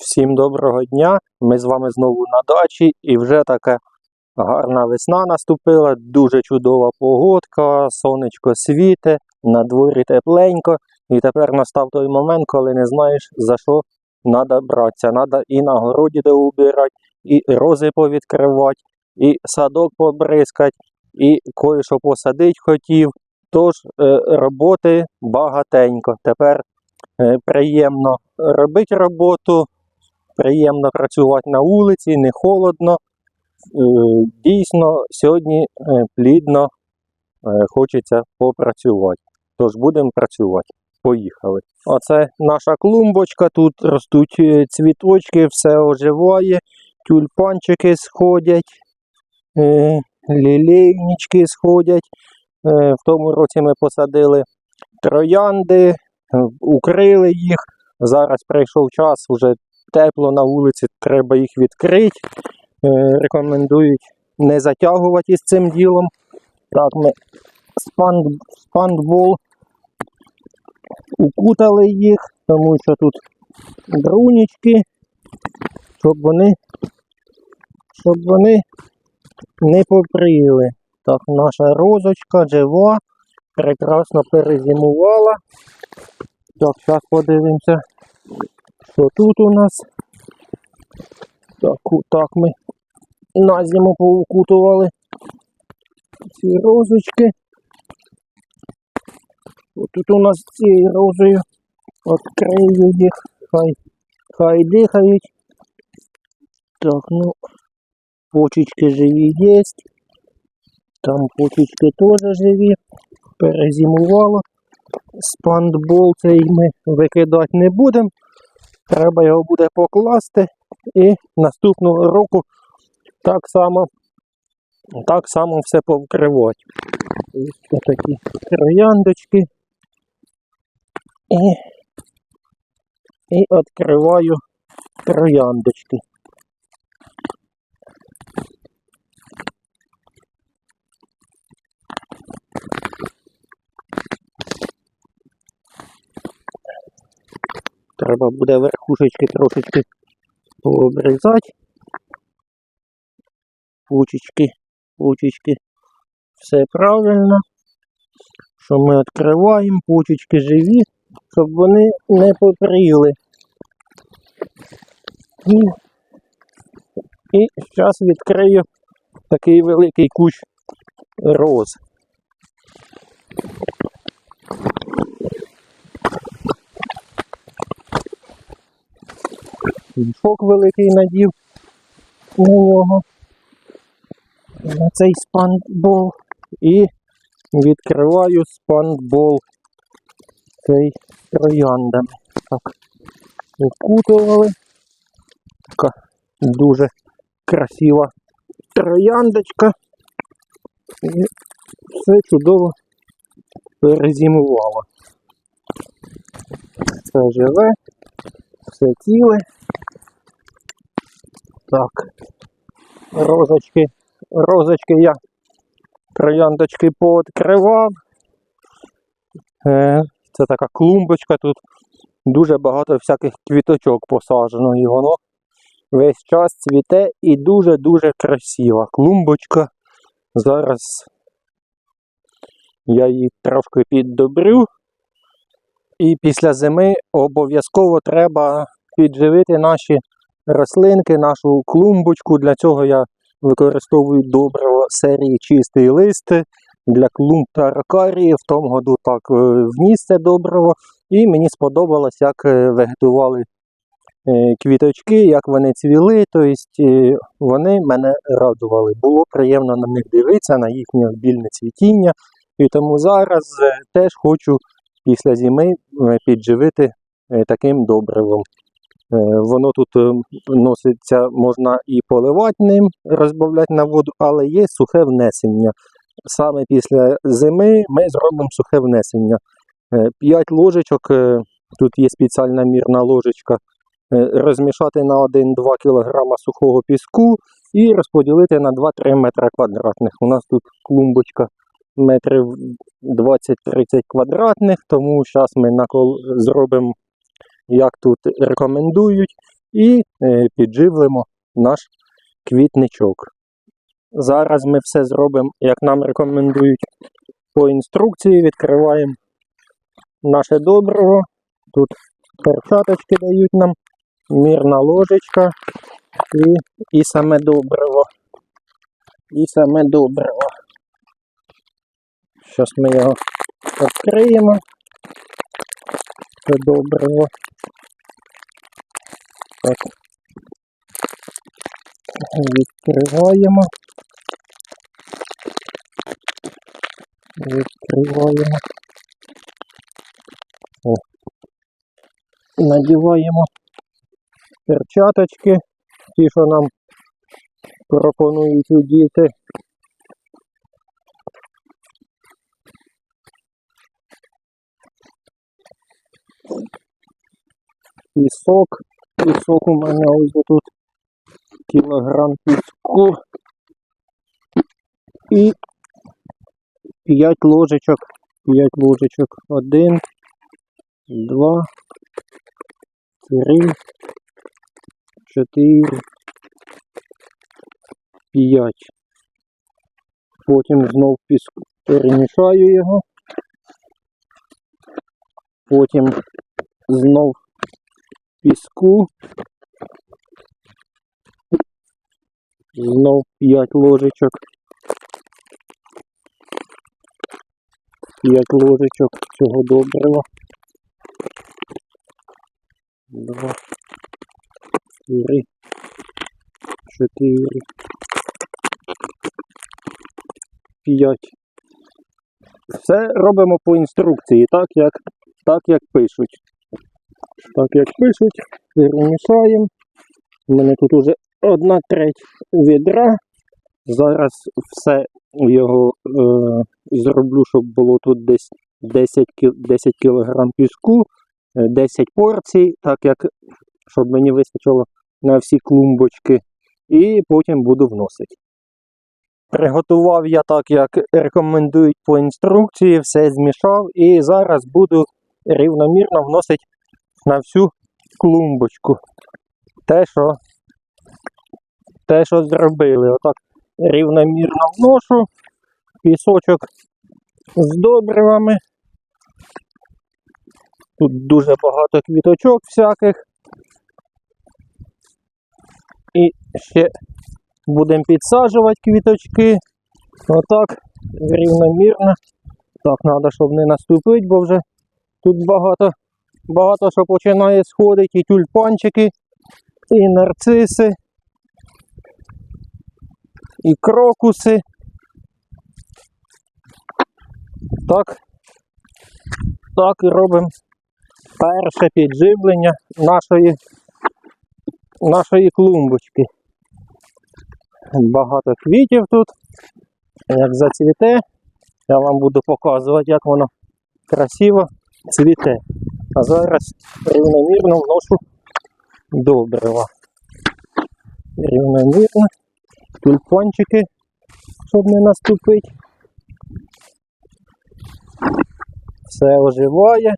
Всім доброго дня. Ми з вами знову на дачі і вже така гарна весна наступила, дуже чудова погодка, сонечко світе, на дворі тепленько. І тепер настав той момент, коли не знаєш за що треба братися. Треба і на городі де убирати, і рози повідкривати, і садок побризкати, і кое-що посадити хотів. Тож е, роботи багатенько. Тепер е, приємно робити роботу, приємно працювати на вулиці, не холодно. Е, Дійсно, сьогодні е, плідно е, хочеться попрацювати. Тож будемо працювати. Поїхали. Оце наша клумбочка, тут ростуть цвіточки, все оживає, тюльпанчики сходять, лілейнички сходять. В тому році ми посадили троянди, укрили їх. Зараз прийшов час, вже тепло на вулиці, треба їх відкрити. Е, Рекомендують не затягувати із цим ділом. Так, ми спандбол укутали їх, тому що тут брунічки, щоб вони, щоб вони не попріли. Так, наша розочка жива, прекрасно перезимувала. Так, зараз подивимося, що тут у нас. Так, так ми на зиму поукутували ці розочки. Тут у нас цією розою відкрию їх, хай, хай дихають. Так, ну, почечки живі є. Там почечки теж живі. Перезимувало. Спандбол цей ми викидати не будемо. Треба його буде покласти і наступного року так само, так само все повкривати. Ось такі трояндочки. І, і відкриваю трояндочки. Треба буде верхушечки трошечки пообрізати. Пучечки, пучечки. Все правильно. Що ми відкриваємо, пучечки живі, щоб вони не попріли. І, і зараз відкрию такий великий кущ роз. Мішок великий надів на нього, на цей спанбол. І відкриваю спанбол цей трояндами. Так, укутували. Така дуже красива трояндочка. І все чудово перезимувало. Все живе, все ціле. Так, розочки, розочки я трояндочки пооткривав. Е, Це така клумбочка, тут дуже багато всяких квіточок посаджено і воно весь час цвіте і дуже-дуже красива. Клумбочка. Зараз я її трошки піддобрю. І після зими обов'язково треба підживити наші рослинки, нашу клумбочку. Для цього я використовую добриво серії чистий лист для клумб та ракарії. В тому году так е, вніс це добриво. І мені сподобалось, як е, вегетували е, квіточки, як вони цвіли. Тобто вони мене радували. Було приємно на них дивитися, на їхнє обільне цвітіння. І тому зараз теж хочу після зими підживити таким добривом. Е, Воно тут е, носиться, можна і поливати ним, розбавляти на воду, але є сухе внесення. Саме після зими ми зробимо сухе внесення. 5 ложечок, е, тут є спеціальна мірна ложечка, е, розмішати на 1-2 кг сухого піску і розподілити на 2-3 метри квадратних. У нас тут клумбочка метрів 20-30 квадратних, тому зараз ми накол... зробимо як тут рекомендують. і е, підживлимо наш квітничок. Зараз ми все зробимо, як нам рекомендують по інструкції. Відкриваємо наше добриво. Тут перчаточки дають нам, мірна ложечка і, і саме добриво. І саме добриво. Зараз ми його відкриємо. Це добриво. Так. Відкриваємо. Відкриваємо. О. Надіваємо перчаточки, ті, що нам пропонують діти. Пісок. Пісок у мене ось тут кілограм піску. І 5 ложечок. 5 ложечок. Один, два, три, чотири, п'ять. Потім знов піску перемішаю його. Потім знов піску. Знов 5 ложечок. 5 ложечок цього добрива. Два, три, чотири, п'ять. Все робимо по інструкції, так як, так як пишуть. Так як пишуть, перемішаємо. У мене тут уже одна треть відра. Зараз все його е, зроблю, щоб було тут десь 10, 10 кг піску, е, 10 порцій, так як щоб мені вистачило на всі клумбочки, і потім буду вносити. Приготував я так, як рекомендують по інструкції, все змішав і зараз буду рівномірно вносити на всю клумбочку. Те, що, те, що зробили. Отак рівномірно вношу, пісочок з добривами. Тут дуже багато квіточок всяких. І ще будемо підсаджувати квіточки. Отак, рівномірно. Так, треба, щоб не наступити, бо вже тут багато, багато що починає сходити, і тюльпанчики, і нарциси, і крокуси. Так, так і робимо перше підживлення нашої, нашої клумбочки. Багато квітів тут. Як зацвіте, я вам буду показувати, як воно красиво цвіте. А зараз рівномірно вношу добрива. Рівномірно. Тюльпанчики, щоб не наступити. Все оживає,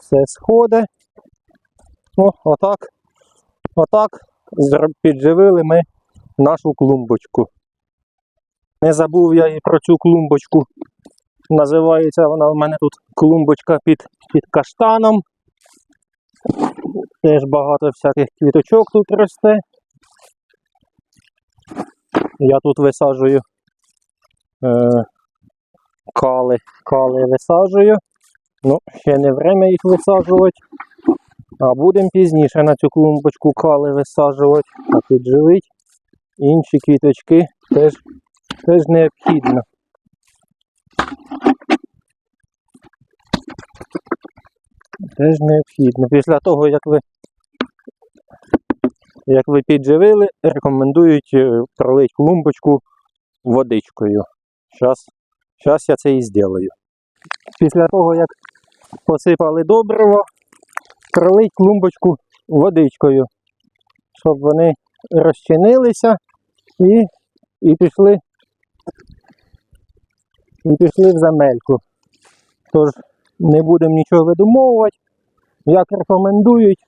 все сходить. Ну, отак, отак підживили ми нашу клумбочку. Не забув я і про цю клумбочку. Називається вона в мене тут клумбочка під, під каштаном. Теж багато всяких квіточок тут росте. Я тут висаджую е, кали, кали висаджую. Ну, ще не время їх висаджувати. А будемо пізніше на цю клумбочку кали висаджувати, а підживить. Інші квіточки теж, теж необхідно. Теж необхідно. Після того, як ви, як ви підживили, рекомендують е, пролити клумбочку водичкою. Зараз, я це і зроблю. Після того, як посипали добриво, пролить клумбочку водичкою, щоб вони розчинилися і, і пішли і пішли в земельку. Тож не будемо нічого видумовувати. Як рекомендують,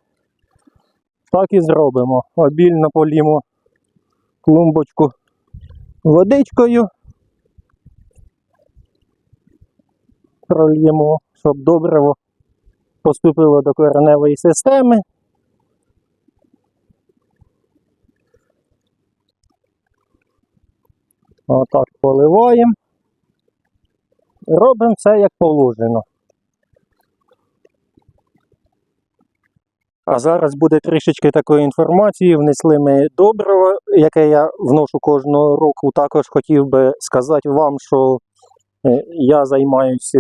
Так і зробимо. Обільно полімо клумбочку водичкою. Прольємо, щоб добриво поступило до кореневої системи. Отак поливаємо. Робимо все як положено. А зараз буде трішечки такої інформації. Внесли ми добриво, яке я вношу кожного року. Також хотів би сказати вам, що е, я займаюся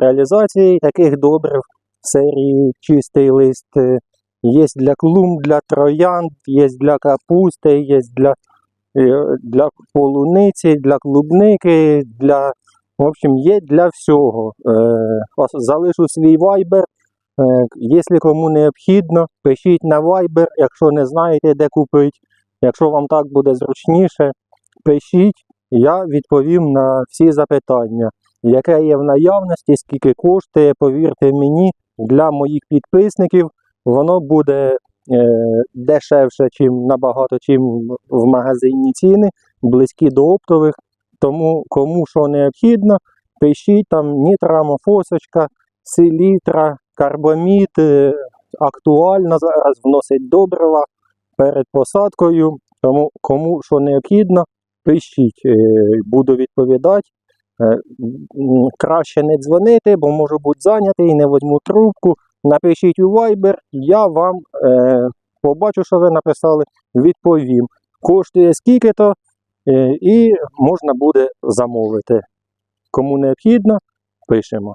реалізацією таких добрив серії чистий лист. Е, Є для клумб, для троянд, є для капусти, є для, е, для полуниці, для клубники, для, в общем, є для всього. Залишу свій вайбер. Е, Якщо кому необхідно, пишіть на Viber, якщо не знаєте, де купити. Якщо вам так буде зручніше, пишіть, я відповім на всі запитання, яке є в наявності, скільки коштує, повірте мені, для моїх підписників воно буде е, дешевше, чим набагато, чим в магазині ціни, близькі до оптових. Тому кому що необхідно, пишіть там нітрамофосочка, селітра, карбамід, актуально зараз вносить добрива перед посадкою. Тому кому що необхідно, пишіть, е, буду відповідати. Е, Краще не дзвонити, бо можу бути зайнятий, не возьму трубку. Напишіть у Viber, я вам е, побачу, що ви написали, відповім. Коштує скільки-то, е, і можна буде замовити. Кому необхідно, пишемо.